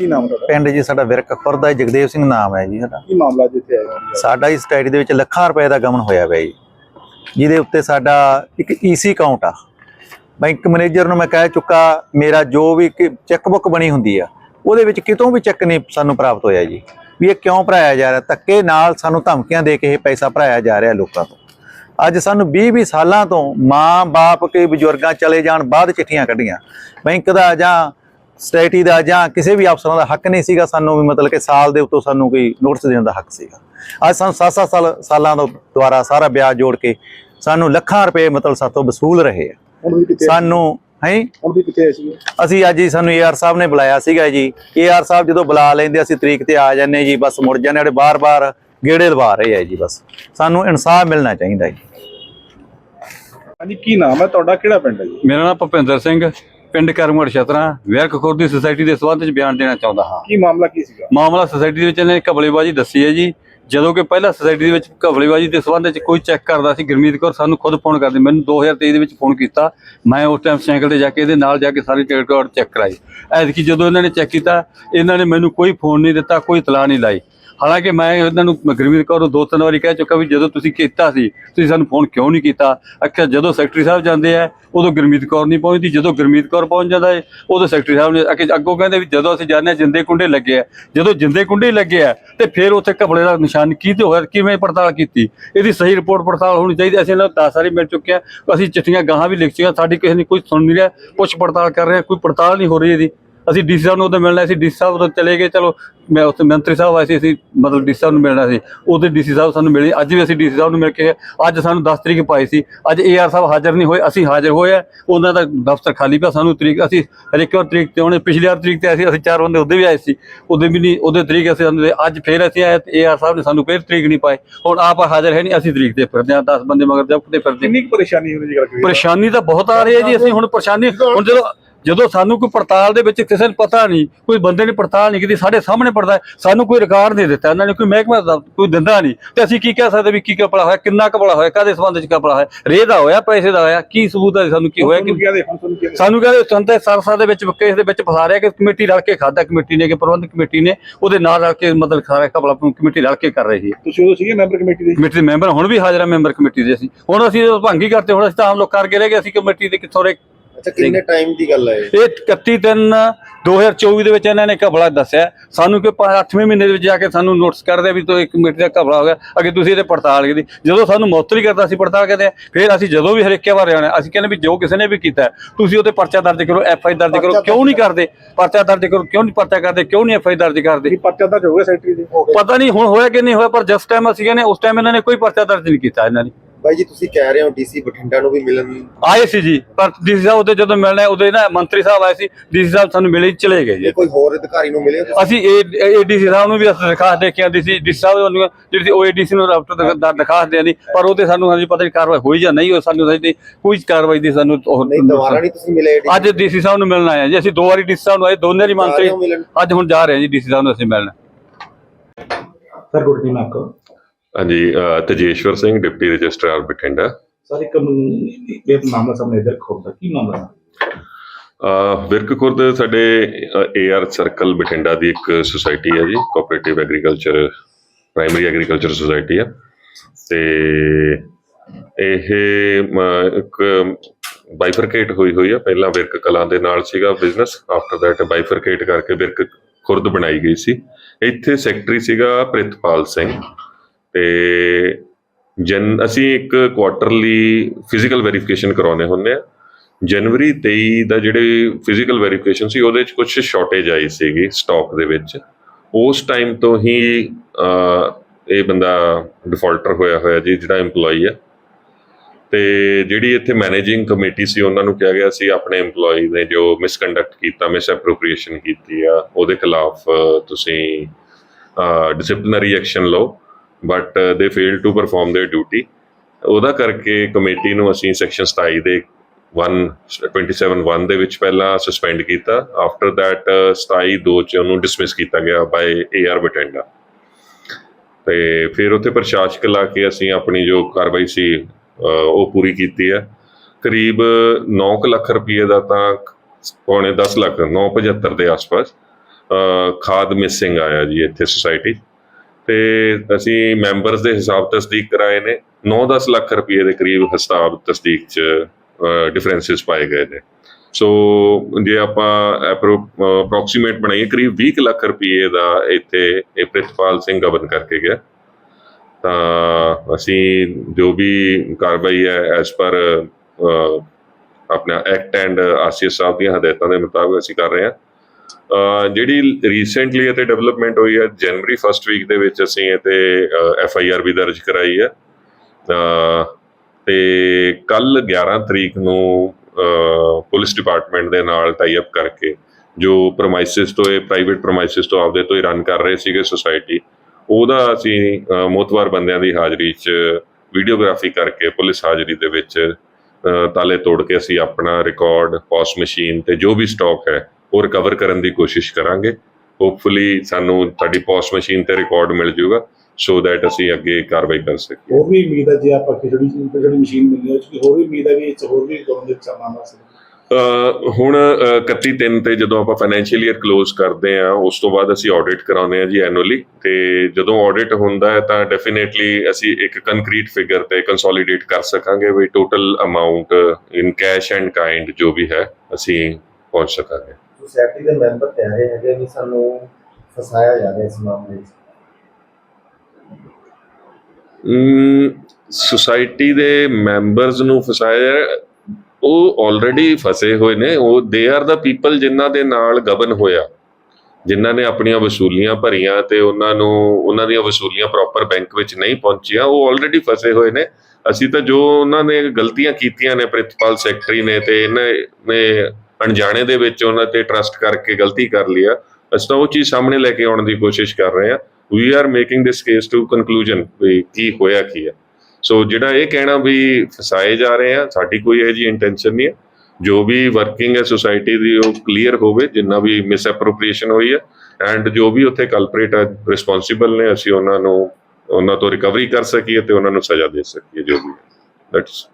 ਕੀ ਨਾਮ ਤੁਹਾਡਾ? ਪਿੰਡ ਜੀ ਸਾਡਾ ਵਿਰਕ ਖੁਰਦਾ ਜਗਦੇਵ ਸਿੰਘ ਨਾਮ ਹੈ ਜੀ ਸਾਡਾ। ਕੀ ਮਾਮਲਾ ਜਿੱਥੇ ਹੋ? ਸਾਡਾ ਇਸ ਸਟੇਡੀ ਦੇ ਵਿੱਚ ਲੱਖਾਂ ਰੁਪਏ ਦਾ ਗਮਨ ਹੋਇਆ ਪਿਆ ਜੀ ਜਿਹਦੇ ਉੱਤੇ ਸਾਡਾ ਇੱਕ ਈਸੀ ਅਕਾਊਂਟ ਆ। ਬੈਂਕ ਮੈਨੇਜਰ ਨੂੰ ਮੈਂ ਕਹਿ ਚੁੱਕਾ ਮੇਰਾ ਜੋ ਵੀ ਚੈੱਕ ਬੁੱਕ ਬਣੀ ਹੁੰਦੀ ਆ ਉਹਦੇ ਵਿੱਚ ਕਿਤੋਂ ਵੀ ਚੈੱਕ ਨਹੀਂ ਸਾਨੂੰ ਪ੍ਰਾਪਤ ਹੋਇਆ ਜੀ। ਵੀ ਇਹ ਕਿਉਂ ਭਰਾਇਆ ਜਾ ਰਿਹਾ? ਧੱਕੇ ਨਾਲ ਸਾਨੂੰ ਧਮਕੀਆਂ ਦੇ ਕੇ ਇਹ ਪੈਸਾ ਭਰਾਇਆ ਜਾ ਰਿਹਾ ਲੋਕਾਂ ਤੋਂ। ਅੱਜ ਸਾਨੂੰ 20-20 ਸਾਲਾਂ ਤੋਂ ਮਾਂ-ਬਾਪ ਕੇ ਬਜ਼ੁਰਗਾਂ ਚਲੇ ਜਾਣ ਬਾਅਦ ਚਿੱਠੀਆਂ ਕੱਢੀਆਂ। ਬੈਂਕ ਦਾ ਜਾਂ ਸਟੇਟੀ ਦਾ ਜਾਂ ਕਿਸੇ ਵੀ ਅਫਸਰਾਂ ਦਾ ਹੱਕ ਨਹੀਂ ਸੀਗਾ ਸਾਨੂੰ ਵੀ ਮਤਲਬ ਕਿ ਸਾਲ ਦੇ ਉੱਤੋਂ ਸਾਨੂੰ ਕੋਈ ਨੋਟਿਸ ਦੇਣ ਦਾ ਹੱਕ ਸੀਗਾ। ਅੱਜ ਸਾਨੂੰ 7-7 ਸਾਲ ਸਾਲਾਂ ਤੋਂ ਦੁਆਰਾ ਸਾਰਾ ਵਿਆਜ ਜੋੜ ਕੇ ਸਾਨੂੰ ਲੱਖਾਂ ਰੁਪਏ ਮਤਲਬ ਸਾਤੋਂ ਵਸੂਲ ਰਹੇ ਆ। ਸਾਨੂੰ ਹੈ? ਅਸੀਂ ਅੱਜ ਹੀ ਸਾਨੂੰ ਏਆਰ ਸਾਹਿਬ ਨੇ ਬੁਲਾਇਆ ਸੀਗਾ ਜੀ। ਏਆਰ ਸਾਹਿਬ ਜਦੋਂ ਬੁਲਾ ਲੈਂਦੇ ਅਸੀਂ ਤਰੀਕ ਤੇ ਆ ਜਾਂਦੇ ਜੀ ਬਸ ਮੁੜ ਜਾਂਦੇ ਉਹਦੇ ਬਾਰ-ਬਾਰ ਗੇੜੇ ਲਵਾ ਰਹੇ ਆ ਜੀ ਬਸ। ਸਾਨੂੰ ਇਨਸਾਫ ਮਿਲਣਾ ਚਾਹੀਦਾ ਜੀ। ਹਾਂਜੀ ਕੀ ਨਾਮ ਹੈ? ਤੁਹਾਡਾ ਕਿਹੜਾ ਪਿੰਡ ਹੈ ਜੀ? ਮੇਰਾ ਨਾਮ ਭੁਪਿੰਦਰ ਸਿੰਘ ਪਿੰਡ ਕਰਮੜ ਛਤਰਾ ਵਿਰਕ ਖੁਰਦੀ ਸੁਸਾਇਟੀ ਦੇ ਸੰਬੰਧ ਵਿੱਚ ਬਿਆਨ ਦੇਣਾ ਚਾਹੁੰਦਾ ਹਾਂ। ਕੀ ਮਾਮਲਾ ਕੀ ਸੀਗਾ? ਮਾਮਲਾ ਸੁਸਾਇਟੀ ਦੇ ਵਿੱਚ ਇਹਨੇ ਕਬਲੇਬਾਜ਼ੀ ਦੱਸੀ ਹੈ ਜੀ। ਜਦੋਂ ਕਿ ਪਹਿਲਾਂ ਸੁਸਾਇਟੀ ਦੇ ਵਿੱਚ ਕਬਲੇਬਾਜ਼ੀ ਦੇ ਸੰਬੰਧ ਵਿੱਚ ਕੋਈ ਚੈੱਕ ਕਰਦਾ ਸੀ ਗੁਰਮੀਤ ਕੌਰ ਸਾਨੂੰ ਖੁਦ ਫੋਨ ਕਰਦੀ ਮੈਨੂੰ 2023 ਦੇ ਵਿੱਚ ਫੋਨ ਕੀਤਾ। ਮੈਂ ਉਸ ਟਾਈਮ ਸਾਈਕਲ ਤੇ ਜਾ ਕੇ ਇਹਦੇ ਨਾਲ ਜਾ ਕੇ ਸਾਰੀ ਟਿਕਟ ਕਾਰਡ ਚੈੱਕ ਕਰਾਈ। ਐਤਕੀ ਜਦੋਂ ਇਹਨਾਂ ਨੇ ਚੈੱਕ ਕੀਤਾ ਇਹਨਾਂ ਨੇ ਮੈਨੂੰ ਕੋਈ ਫੋਨ ਨਹੀਂ ਦਿੱਤਾ ਕੋਈ ਇਤਲਾਹ ਨਹੀਂ ਲਾਈ। ਹਾਲਾਂਕਿ ਮੈਂ ਇਹਨਾਂ ਨੂੰ ਗੁਰਮੀਤ ਕੌਰ ਨੂੰ ਦੋ ਤਿੰਨ ਵਾਰੀ ਕਹਿ ਚੁੱਕਾ ਵੀ ਜਦੋਂ ਤੁਸੀਂ ਕੀਤਾ ਸੀ, ਤੁਸੀਂ ਸਾਨੂੰ ਫੋਨ ਕਿਉਂ ਨਹੀਂ ਕੀਤਾ? ਅੱਛਾ, ਜਦੋਂ ਸੈਕਟਰੀ ਸਾਹਿਬ ਜਾਂਦੇ ਆ, ਉਦੋਂ ਗੁਰਮੀਤ ਕੌਰ ਨਹੀਂ ਪਹੁੰਚਦੀ, ਜਦੋਂ ਗੁਰਮੀਤ ਕੌਰ ਪਹੁੰਚ ਜਾਂਦਾ ਹੈ ਉਦੋਂ ਸੈਕਟਰੀ ਸਾਹਿਬ ਨੇ ਅੱਗੇ ਅੱਗੋਂ ਕਹਿੰਦੇ ਵੀ ਜਦੋਂ ਅਸੀਂ ਜਾਂਦੇ ਹਾਂ ਜਿੰਦੇ ਕੁੰਡੇ ਲੱਗੇ ਆ। ਜਦੋਂ ਜਿੰਦੇ ਕੁੰਡੇ ਲੱਗੇ ਆ, ਤੇ ਫਿਰ ਉੱਥੇ ਘਪਲੇ ਦਾ ਨਿਸ਼ਾਨ ਕੀ ਤੇ ਹੋਇਆ, ਕਿਵੇਂ ਪੜਤਾਲ ਕੀਤੀ? ਇਹਦੀ ਸਹੀ ਰਿਪੋਰਟ ਪੜਤਾਲ ਹੋਣੀ ਚਾਹੀਦੀ, ਅਸੀਂ ਇਹਨਾਂ ਨੂੰ 10 ਵਾਰੀ ਮਿਲ ਚੁੱਕੇ ਆ, ਅਸੀਂ ਚਿੱਠੀਆਂ ਗਾਹਾਂ ਵੀ ਲਿਖ ਚੁੱਕੇ ਹਾਂ ਸਾਡੀ ਕਿਸੇ ਨੇ ਕੋਈ ਸੁਣ ਨਹੀਂ ਰਿਹਾ ਪੁੱਛ ਪੜਤਾਲ ਕਰ ਰਿਹਾ ਕੋਈ ਪੜਤਾਲ ਨਹੀਂ ਹੋ ਰਹੀ ਇਹਦੀ। ਅਸੀਂ ਡੀਸੀ ਸਾਹਿਬ ਨੂੰ ਉਦੋਂ ਮਿਲਣਾ ਸੀ ਡੀਸੀ ਸਾਹਿਬ ਉਦੋਂ ਚਲੇ ਗਏ ਚਲੋ ਮੈਂ ਉੱਥੇ ਮੰਤਰੀ ਸਾਹਿਬ ਆਏ ਸੀ ਅਸੀਂ ਮਤਲਬ ਡੀਸੀ ਸਾਹਿਬ ਨੂੰ ਮਿਲਣਾ ਸੀ। ਉਹਦੇ ਡੀਸੀ ਸਾਹਿਬ ਸਾਨੂੰ ਮਿਲੇ ਅੱਜ ਵੀ ਅਸੀਂ ਡੀਸੀ ਸਾਹਿਬ ਨੂੰ ਮਿਲ ਕੇ। ਅੱਜ ਸਾਨੂੰ 10 ਤਰੀਕ ਪਾਈ ਸੀ। ਅੱਜ ਏਆਰ ਸਾਹਿਬ ਹਾਜ਼ਰ ਨਹੀਂ ਹੋਏ ਅਸੀਂ ਹਾਜ਼ਰ ਹੋਏ ਆ। ਉਹਨਾਂ ਦਾ ਦਫ਼ਤਰ ਖਾਲੀ ਪਿਆ ਸਾਨੂੰ ਤਰੀਕ ਅਸੀਂ ਹਰ ਇੱਕ ਵਾਰ ਤਰੀਕ ਤੇ ਉਹਨੇ ਪਿਛਲੀ ਵਾਰ ਤਰੀਕ ਤੇ ਅਸੀਂ ਅਸੀਂ ਚਾਰ ਬੰਦੇ ਉਹਦੇ ਵੀ ਆਏ ਸੀ। ਉਹਦੇ ਵੀ ਨਹੀਂ ਉਹਦੇ ਤਰੀਕ ਅਸੀਂ ਸਾਨੂੰ ਅੱਜ ਫੇਰ ਅਸੀਂ ਆਏ ਏਆਰ ਸਾਹਿਬ ਨੇ ਸਾਨੂੰ ਫੇਰ ਤਰੀਕ ਨਹੀਂ ਪਾਈ ਹੁਣ ਆਪ ਹਾਜ਼ਰ ਹੈ ਨਹੀਂ ਅਸੀਂ ਤਰੀਕ ਤੇ ਫਿਰਦੇ ਆ 10 ਬੰਦੇ ਮਗਰ ਜਪਦੇ ਫਿਰਦੇ ਕਿੰਨੀ ਪਰੇਸ਼ਾਨੀ ਜੀ ਗੱਲ ਕਰੀਏ? ਪਰੇਸ਼ਾਨੀ ਤਾਂ ਬਹੁਤ ਆ ਰਹੀ ਹੈ ਜੀ ਅਸੀਂ ਹੁਣ ਪਰੇਸ਼ਾਨੀ ਹੁਣ ਜਦੋਂ ਜਦੋਂ ਸਾਨੂੰ ਕੋਈ ਪੜਤਾਲ ਦੇ ਵਿੱਚ ਕਿਸੇ ਨੂੰ ਪਤਾ ਨਹੀਂ ਕੋਈ ਬੰਦੇ ਨੇ ਪੜਤਾਲ ਨਹੀਂ ਕੀਤੀ ਸਾਡੇ ਸਾਹਮਣੇ ਪੜਦਾ ਹੈ, ਸਾਨੂੰ ਕੋਈ ਰਿਕਾਰਡ ਨਹੀਂ ਦਿੱਤਾ ਇਹਨਾਂ ਨੇ ਕੋਈ ਮਹਿਕਮਾ ਦਾ ਕੋਈ ਦਿੰਦਾ ਨਹੀਂ। ਤੇ ਅਸੀਂ ਕੀ ਕਹਿ ਸਕਦੇ ਵੀ ਕੀ ਕਪੜਾ ਹੋਇਆ ਕਿੰਨਾ ਕਪੜਾ ਹੋਇਆ ਕਾਦੇ ਸੰਬੰਧ ਵਿੱਚ ਕਪੜਾ ਹੋਇਆ ਰੇਹ ਦਾ ਹੋਇਆ ਪੈਸੇ ਦਾ ਹੋਇਆ ਕੀ ਸਬੂਤ ਹੈ ਸਾਨੂੰ ਕੀ ਹੋਇਆ ਕਿ ਸਾਨੂੰ ਕਹਿੰਦੇ ਸੰਤੇ ਸਰਸਾ ਦੇ ਵਿੱਚ ਕੇਸ ਦੇ ਵਿੱਚ ਫਸਾ ਰਿਹਾ ਕਿ ਕਮੇਟੀ ਰਲ ਕੇ ਖਾਦਾ ਕਮੇਟੀ ਨੇ ਕਿ ਪ੍ਰਬੰਧਕ ਕਮੇਟੀ ਨੇ ਉਹਦੇ ਨਾਲ ਰਲ ਕੇ ਮਤਲਬ ਸਾਰਾ ਕਪੜਾ ਕਮੇਟੀ ਰਲ ਕੇ ਕਰ ਰਹੀ ਸੀ ਤੁਸੀਂ ਉਦੋਂ ਸੀਗੇ ਮੈਂਬਰ ਕਮੇਟੀ ਦੇ? ਕਮੇਟੀ ਦੇ ਮੈਂਬਰ ਹੁਣ ਵੀ ਹਾਜ਼ਰ ਆ ਮੈਂਬਰ ਕਮੇਟੀ ਦੇ ਅਸੀਂ। ਹੁਣ ਅਸੀਂ ਉਹ ਭੰਗ ਹੀ ਕਰਤੇ ਹੁਣ ਅਸੀਂ ਤਾਂ ਆਮ ਲੋਕ ਕਰਕੇ ਰਹਿ ਗਏ ਅਸੀਂ ਕਮੇਟੀ ਦੇ ਕਿੱਥੋਂ ਰੇ ਅੱਛਾ ਕਿੰਨੇ ਟਾਈਮ ਦੀ ਗੱਲ ਹੈ ਇਹ? ਇਹ 31 ਤਿੰਨ 2024 ਦੇ ਵਿੱਚ ਇਹਨਾਂ ਨੇ ਘਪਲਾ ਦੱਸਿਆ। ਸਾਨੂੰ ਕਿ 8ਵੇਂ ਮਹੀਨੇ ਦੇ ਵਿੱਚ ਜਾ ਕੇ ਸਾਨੂੰ ਨੋਟਿਸ ਕਰਦੇ ਵੀ ਤੋ ਇੱਕ ਕਮੇਟੀ ਦਾ ਘਪਲਾ ਹੋ ਗਿਆ। ਅੱਗੇ ਤੁਸੀਂ ਇਹਦੇ ਪੜਤਾਲ ਕੀਤੀ। ਜਦੋਂ ਸਾਨੂੰ ਮੁਅੱਤਲ ਕਰਦਾ ਸੀ ਪੜਤਾਲ ਕਰਦੇ ਫਿਰ ਅਸੀਂ ਜਦੋਂ ਵੀ ਹਰੇਕੇ ਵਾਰ ਆਉਣਾ ਅਸੀਂ ਕਹਿੰਦੇ ਵੀ ਜੋ ਕਿਸੇ ਨੇ ਵੀ ਕੀਤਾ ਤੁਸੀਂ ਉਹਤੇ ਪਰਚਾ ਦਰਜ ਕਰੋ ਐਫ ਆਈ ਦਰਜ ਕਰੋ। ਕਿਉਂ ਨਹੀਂ ਕਰਦੇ? ਪਰਚਾ ਦਰਜ ਕਰੋ ਕਿਉਂ ਨਹੀਂ ਪਰਚਾ ਕਰਦੇ? ਕਿਉਂ ਨਹੀਂ ਐਫ ਆਈ ਦਰਜ ਕਰਦੇ? ਪਰਚਾ ਦਰਜ ਹੋ ਗਿਆ ਸੈਕਟਰੀ ਦੇ। ਪਤਾ ਨਹੀਂ ਹੁਣ ਹੋਇਆ ਕਿ ਨਹੀਂ ਹੋਇਆ ਪਰ ਜਿਸ ਟਾਈਮ ਅਸੀਂ ਕਹਿੰਦੇ ਉਸ ਟਾਈਮ ਇਹਨਾਂ ਨੇ ਕੋਈ ਪਰਚਾ ਦਰਜ ਨਹੀਂ ਕੀਤਾ ਇਹਨਾਂ ਨੇ। ਬਾਈ ਜੀ ਤੁਸੀਂ ਕਹਿ ਰਹੇ ਹੋ ਡੀਸੀ ਬਠਿੰਡਾ ਨੂੰ ਵੀ ਮਿਲਣ ਆਏ ਸੀ ਜੀ ਪਰ ਡੀਸੀ ਸਾਹਿਬ ਉਹਦੇ ਜਦੋਂ ਮਿਲਣਾ ਉਹਦੇ ਨਾ ਮੰਤਰੀ ਸਾਹਿਬ ਆਏ ਸੀ ਡੀਸੀ ਸਾਹਿਬ ਸਾਨੂੰ ਮਿਲੇ ਚਲੇ ਗਏ ਜੀ। ਕੋਈ ਹੋਰ ਅਧਿਕਾਰੀ ਨੂੰ ਮਿਲੇ? ਅਸੀਂ ਇਹ ਏਡੀਸੀ ਸਾਹਿਬ ਨੂੰ ਵੀ ਅਸੀਂ ਦਰਖਾਸਤ ਦੇ ਕੇ ਆਂਦੀ ਸੀ ਡੀਸੀ ਸਾਹਿਬ ਨੂੰ ਜਿਹੜੀ ਉਹ ਏਡੀਸੀ ਨੂੰ ਰਾਪਟਰ ਦਾ ਦਰਖਾਸਤ ਦੇਣੀ ਪਰ ਉਹਦੇ ਸਾਨੂੰ ਹਜੇ ਪਤਾ ਨਹੀਂ ਕਾਰਵਾਈ ਹੋਈ ਜਾਂ ਨਹੀਂ ਹੋਈ ਸਾਨੂੰ ਹਜੇ ਕੋਈ ਕਾਰਵਾਈ ਦੀ ਸਾਨੂੰ ਨਹੀਂ ਦੁਬਾਰਾ ਨਹੀਂ ਤੁਸੀਂ ਮਿਲੇ ਅੱਜ ਡੀਸੀ ਸਾਹਿਬ ਨੂੰ ਮਿਲਣ ਆਏ ਜੀ ਅਸੀਂ ਦੋ ਵਾਰੀ ਡੀਸੀ ਸਾਹਿਬ ਨੂੰ ਆਏ ਦੋਨੇ ਹੀ ਮੰਤਰੀ ਅੱਜ ਹੁਣ ਜਾ ਰਹੇ ਹਾਂ ਜੀ ਡੀਸੀ ਸਾਹਿਬ ਨੂੰ ਅਸੀਂ ਮਿਲਣ। ਸਰ ਗੁੱਡ ਈਵਨਿੰਗ ਆਪਕੋ ਹਾਂਜੀ ਅਹ Tejeshwar Singh deputy registrar Bathinda. Sir ਇੱਕ ਇਹ ਮਾਮਲਾ ਸਾਹਮਣੇ ਇਧਰ ਖੋਲਦਾ ਕੀ ਮਾਮਲਾ ਹੈ? ਅਹ ਵਿਰਕ ਖੁਰਦ ਸਾਡੇ ਏਆਰ ਸਰਕਲ ਬਠਿੰਡਾ ਦੀ ਇੱਕ ਸੁਸਾਇਟੀ ਹੈ ਜੀ cooperative agriculture primary agriculture society ਹੈ। ਤੇ ਇਹ ਮ, ਇੱਕ ਬਾਈਫਰਕੇਟ ਹੋਈ ਹੋਈ ਹੈ। ਪਹਿਲਾਂ ਵਿਰਕ ਕਲਾਂ ਦੇ ਨਾਲ ਸੀਗਾ ਬਿਜ਼ਨਸ ਆਫਟਰ ਦੈਟ ਬਾਈਫਰਕੇਟ ਕਰਕੇ ਵਿਰਕ ਖੁਰਦ ਬਣਾਈ ਗਈ ਸੀ। ਇੱਥੇ ਸੈਕਟਰੀ ਸੀਗਾ ਪ੍ਰਿਤਪਾਲ ਸਿੰਘ। ਤੇ ਜਨ, ਅਸੀਂ ਇੱਕ ਕੁਆਟਰਲੀ ਫਿਜ਼ੀਕਲ ਵੈਰੀਫਿਕੇਸ਼ਨ ਕਰਾਉਨੇ ਹੁੰਦੇ ਆ ਜਨਵਰੀ 23 ਦਾ ਜਿਹੜੇ ਫਿਜ਼ੀਕਲ ਵੈਰੀਫਿਕੇਸ਼ਨ ਸੀ, ਉਹਦੇ ਵਿੱਚ ਕੁਝ ਸ਼ਾਰਟੇਜ ਆਈ ਸੀਗੀ ਸਟਾਕ ਦੇ ਵਿੱਚ। ਉਸ ਟਾਈਮ ਤੋਂ ਹੀ ਇਹ ਬੰਦਾ ਡਿਫਾਲਟਰ ਹੋਇਆ ਹੋਇਆ ਜੀ, ਜਿਹੜਾ EMPLOYE ਹੈ। ਤੇ ਜਿਹੜੀ ਇੱਥੇ ਮੈਨੇਜਿੰਗ ਕਮੇਟੀ ਸੀ, ਉਹਨਾਂ ਨੂੰ ਕਿਹਾ ਗਿਆ ਸੀ, ਆਪਣੇ EMPLOYE ਨੇ ਜੋ ਮਿਸਕੰਡਕਟ ਕੀਤਾ ਮਿਸ ਐਪਰੋਪ੍ਰੀਏਸ਼ਨ ਕੀਤੀ ਆ, ਉਹਦੇ ਖਿਲਾਫ ਤੁਸੀਂ ਡਿਸਪਲਿਨਰੀ ਐਕਸ਼ਨ ਲਓ। but they fail to perform their duty ਉਹਦਾ ਕਰਕੇ ਕਮੇਟੀ ਨੂੰ ਅਸੀਂ ਸੈਕਸ਼ਨ 27 ਦੇ 1 27 ਦੇ ਵਿੱਚ ਪਹਿਲਾਂ ਸਸਪੈਂਡ ਕੀਤਾ ਆਫਟਰ ਥੈਟ 27 2 ਚ ਉਹਨੂੰ ਡਿਸਮਿਸ ਕੀਤਾ ਗਿਆ ਬਾਈ ਏਆਰ ਬਟੈਂਡਾ ਤੇ ਫਿਰ ਉੱਥੇ ਪ੍ਰਸ਼ਾਸਕ ਲਾ ਕੇ ਅਸੀਂ ਆਪਣੀ ਜੋ ਕਾਰਵਾਈ ਸੀ ਅਹ, ਉਹ ਪੂਰੀ ਕੀਤੀ ਹੈ ਕਰੀਬ 9 ਲੱਖ ਰੁਪਏ ਦਾ ਤਾਂ ਪੌਣੇ 10 ਲੱਖ 975 ਦੇ ਆਸ-ਪਾਸ ਅਹ ਖਾਦ ਮਿਸਿੰਗ ਆਇਆ ਜੀ ਇੱਥੇ ਸੁਸਾਇਟੀ ਤੇ ਅਸੀਂ ਮੈਂਬਰਸ ਦੇ ਹਿਸਾਬ ਤਸਦੀਕ ਕਰਾਏ ਨੇ। 9-10 ਲੱਖ ਰੁਪਏ ਦੇ ਕਰੀਬ ਹਿਸਾਬ ਤਸਦੀਕ ਚ ਡਿਫਰੈਂਸਸ ਪਾਏ ਗਏ ਨੇ। ਸੋ ਜੇ ਆਪਾਂ ਅਪਰੋਕਸੀਮੇਟ ਬਣਾਈਏ, ਕਰੀਬ 20 ਕੁ ਲੱਖ ਰੁਪਏ ਦਾ ਇੱਥੇ ਇਹ ਪ੍ਰਿਤਪਾਲ ਸਿੰਘ ਗਵਨ ਕਰਕੇ ਗਿਆ। ਤਾਂ ਅਸੀਂ ਜੋ ਵੀ ਕਾਰਵਾਈ ਹੈ ਐਸ ਪਰ ਆਪਣਾ ਐਕਟ ਐਂਡ ਆਸੀਐਸ ਸਾਹਿਬ ਦੀਆਂ ਹਦਾਇਤਾਂ ਦੇ ਮੁਤਾਬਕ ਅਸੀਂ ਕਰ ਰਹੇ ਹਾਂ। ਜਿਹੜੀ ਰੀਸੈਂਟਲੀ ਇਹ ਤੇ ਡਿਵੈਲਪਮੈਂਟ ਹੋਈ ਹੈ ਜਨਵਰੀ ਫਸਟ ਵੀਕ ਦੇ ਵਿੱਚ ਅਸੀਂ ਇਹ ਤੇ ਐਫ ਆਈ ਆਰ ਵੀ ਦਰਜ ਕਰਾਈ ਹੈ। ਅਹ ਤੇ ਕੱਲ 11 ਤਰੀਕ ਨੂੰ ਪੁਲਿਸ ਡਿਪਾਰਟਮੈਂਟ ਦੇ ਨਾਲ ਟਾਈ ਅਪ ਕਰਕੇ ਜੋ ਪ੍ਰਮਾਈਸਿਸ ਤੋਂ, ਇਹ ਪ੍ਰਾਈਵੇਟ ਪ੍ਰਮਾਈਸਿਸ ਤੋਂ ਆਪਦੇ ਤੋਂ ਹੀ ਰਨ ਕਰ ਰਹੇ ਸੀਗੇ ਸੁਸਾਇਟੀ ਉਹਦਾ ਅਸੀਂ, ਅਹ ਮੋਤਵਾਰ ਬੰਦਿਆਂ ਦੀ ਹਾਜ਼ਰੀ 'ਚ ਵੀਡੀਓਗ੍ਰਾਫੀ ਕਰਕੇ ਪੁਲਿਸ ਹਾਜ਼ਰੀ ਦੇ ਵਿੱਚ ਤਾਲੇ ਤੋੜ ਕੇ ਅਸੀਂ ਆਪਣਾ ਰਿਕਾਰਡ ਪੋਸ ਮਸ਼ੀਨ ਤੇ ਜੋ ਵੀ ਸਟਾਕ ਹੈ ਉਹ ਰਿਕਵਰ ਕਰਨ ਦੀ ਕੋਸ਼ਿਸ਼ ਕਰਾਂਗੇ। ਹੋਪਫੁਲੀ ਸਾਨੂੰ ਸਾਡੀ ਪੋਸ ਮਸ਼ੀਨ ਤੇ ਰਿਕਾਰਡ ਮਿਲ ਜਾਊਗਾ ਸੋ ਦੈਟ ਅਸੀਂ ਅੱਗੇ ਕਾਰਵਾਈ ਕਰ ਸਕੀਏ। ਹੋਰ ਵੀ ਉਮੀਦ ਹੈ ਜੇ ਆਪਾਂ ਖਿਚੜੀ ਜਿਹੜੀ ਮਸ਼ੀਨ ਮਿਲੀ ਹੈ 'ਚ ਹੋਰ ਵੀ ਉਮੀਦ ਹੈ ਵੀ ਇਹ ਹੋਰ ਵੀ ਗਵਨ ਦੇ ਸਮਾਨ ਆ ਸਕਦਾ ਹੁਣ ਅਹ 31 ਤਿੰਨ ਤੇ ਜਦੋਂ ਆਪਾਂ ਫਾਈਨੈਂਸ਼ੀਅਲ ਈਅਰ ਕਲੋਜ਼ ਕਰਦੇ ਆ ਉਸ ਤੋਂ ਬਾਅਦ ਅਸੀਂ ਆਡਿਟ ਕਰਾਉਂਦੇ ਆ ਜੀ ਐਨੂਅਲੀ ਤੇ ਜਦੋਂ ਆਡਿਟ ਹੁੰਦਾ ਹੈ ਤਾਂ ਡੈਫੀਨੇਟਲੀ ਅਸੀਂ ਇੱਕ ਕੰਕਰੀਟ ਫਿਗਰ ਤੇ ਕੰਸੋਲੀਡੇਟ ਕਰ ਸਕਾਂਗੇ ਵੀ total amount in cash and kind ਜੋ ਵੀ ਹੈ ਅਸੀਂ ਪਹੁੰਚ ਸਕਾਂਗੇ। ਸੋਸਾਇਟੀ ਦੇ ਮੈਂਬਰ ਕਹਿ ਰਹੇ ਹੈਗੇ ਵੀ ਸਾਨੂੰ ਫਸਾਇਆ ਜਾ ਰਿਹਾ ਇਸ ਮਾਮਲੇ 'ਚ। ਸੁਸਾਇਟੀ ਦੇ ਮੈਂਬਰਸ ਨੂੰ ਫਸਾਇਆ ਉਹ ਆਲਰੇਡੀ ਫਸੇ ਹੋਏ ਨੇ। ਉਹ ਦੇ ਆਰ ਦਾ ਪੀਪਲ ਜਿਨ੍ਹਾਂ ਦੇ ਨਾਲ ਗਵਨ ਹੋਇਆ। ਜਿਨ੍ਹਾਂ ਨੇ ਆਪਣੀਆਂ ਵਸੂਲੀਆਂ ਭਰੀਆਂ ਤੇ ਉਹਨਾਂ ਨੂੰ, ਉਹਨਾਂ ਦੀਆਂ ਵਸੂਲੀਆਂ ਪ੍ਰੋਪਰ ਬੈਂਕ ਵਿੱਚ ਨਹੀਂ ਪਹੁੰਚੀਆਂ, ਉਹ ਆਲਰੇਡੀ ਫਸੇ ਹੋਏ ਨੇ। ਅਸੀਂ ਤਾਂ ਜੋ ਉਹਨਾਂ ਨੇ ਗਲਤੀਆਂ ਕੀਤੀਆਂ ਨੇ, ਪ੍ਰਿਤਪਾਲ ਸੈਕਟਰੀ ਨੇ ਤੇ ਇਹਨਾਂ, ਨੇ ਅਣਜਾਣੇ ਦੇ ਵਿੱਚ ਉਹਨਾਂ ਤੇ ਟਰਸਟ ਕਰਕੇ ਗਲਤੀ ਕਰ ਲਿਆ ਅਸੀਂ ਤਾਂ ਉਹ ਚੀਜ਼ ਸਾਹਮਣੇ ਲੈ ਕੇ ਆਉਣ ਦੀ ਕੋਸ਼ਿਸ਼ ਕਰ ਰਹੇ ਹਾਂ we are making this case to conclusion ਵੀ ਕੀ ਹੋਇਆ ਕੀ ਹੈ ਸੋ ਜਿਹੜਾ ਇਹ ਕਹਿਣਾ ਵੀ ਫਸਾਏ ਜਾ ਰਹੇ ਆ, ਸਾਡੀ ਕੋਈ ਇਹੋ ਜੀ ਇੰਟੈਂਸ਼ਨ ਨਹੀਂ ਹੈ ਜੋ ਵੀ ਵਰਕਿੰਗ ਹੈ ਸੁਸਾਇਟੀ ਦੀ ਉਹ ਕਲੀਅਰ ਹੋਵੇ, ਜਿੰਨਾ ਵੀ ਮਿਸ ਐਪਰੋਪ੍ਰੀਏਸ਼ਨ ਹੋਈ ਹੈ ਐਂਡ ਜੋ ਵੀ ਉੱਥੇ ਕਲਪਰੇਟ ਹੈ ਰਿਸਪੌਂਸਿਬਲ ਨੇ, ਅਸੀਂ ਉਹਨਾਂ ਨੂੰ, ਉਹਨਾਂ ਤੋਂ ਰਿਕਵਰੀ ਕਰ ਸਕੀਏ ਤੇ ਉਹਨਾਂ ਨੂੰ ਸਜ਼ਾ ਦੇ ਸਕੀਏ, ਜੋ ਵੀ ਦੈਟਸ